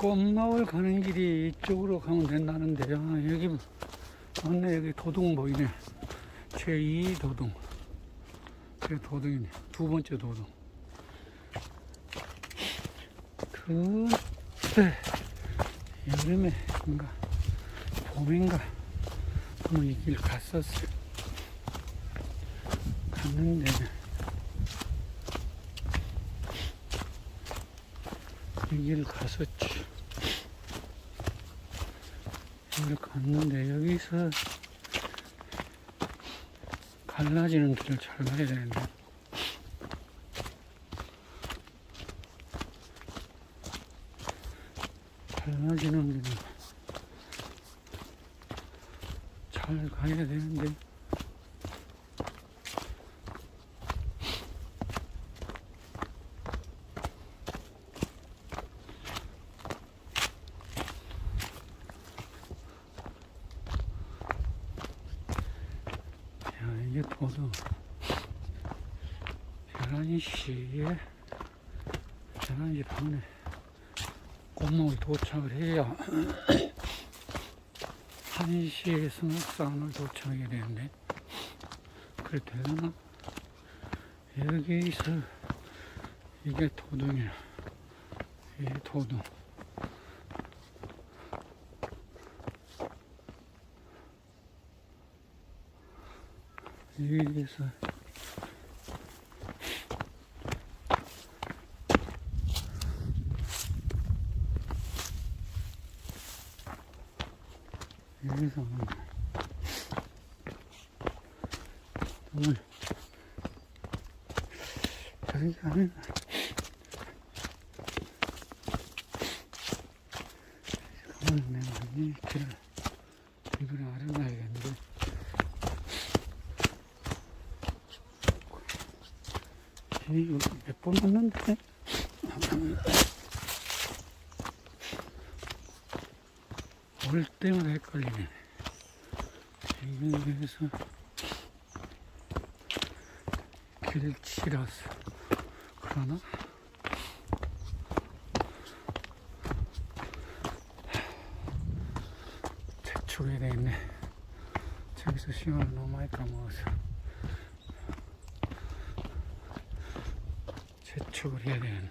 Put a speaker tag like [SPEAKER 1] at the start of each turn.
[SPEAKER 1] 꽃마을 가는 길이 이쪽으로 가면 된다는데요. 여기 맞네 여기 도동 보이네. 제2 도동. 제 도동이네. 두 번째 도동. 그때 여름에인가 봄인가 한번 이 길 갔었어요. 갔는데 길 갔었지. 여기 갔는데 여기서 갈라지는 길을 잘 가야 되는데 갈라지는 길을 잘 가야 되는데 야 이게 도도 11시에 11시 반에 꽃목을 도착을 해야 1시에 승합산을 도착하게 되는데 그래 되려나? 여기서 이게 도동이야. 이게 도동 여기서. 여기서 오늘 저기 가면 오늘 내가 이 길을 이걸 알아놔야겠는데 이거 몇 번 왔는데? 올 때마다 헷갈리네. 여기에서 길치라서 그러나? 재촉해야 되겠네 저기서 시간을 너무 많이 까먹어서 재촉을 해야 되는데